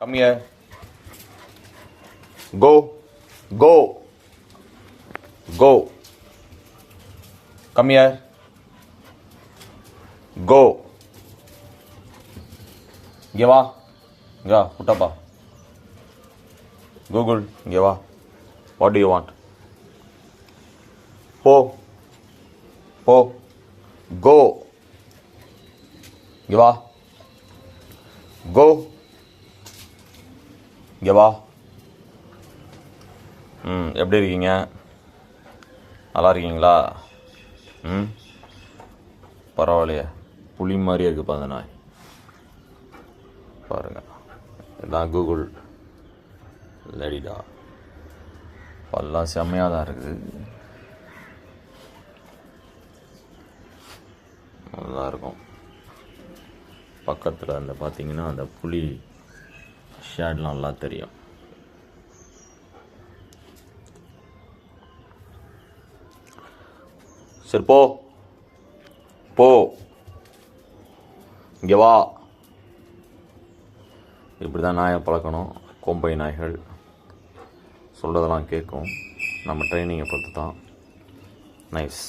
Come here. Go. Go. Go. Come here. Go. இங்கே வா இங்கே வா புட்டப்பா கூகுள் இங்கே வா வாட் டு யூ வாண்ட் போ போ கோ இங்கே வா கோ இங்கே வா. ம் எப்படி இருக்கீங்க? நல்லா இருக்கீங்களா? ம்? பரவாயில்லையே. புளி மாதிரியே இருக்குது அந்த நாய். பாருங்கள் இதான் கூகுள். லடிடா பல்லாம் செம்மையாக தான் இருக்குது நல்லா இருக்கும். பக்கத்தில் அந்த பார்த்தீங்கன்னா அந்த புளி ஷேட்லாம் நல்லா தெரியும். சரி போ. போ. இங்கே வா. இப்படி தான் நாயை பழக்கணும். கொம்பை நாய்கள் சொல்கிறதெல்லாம் கேட்கும். நம்ம ட்ரைனிங்கை பொறுத்து தான் நைஸ்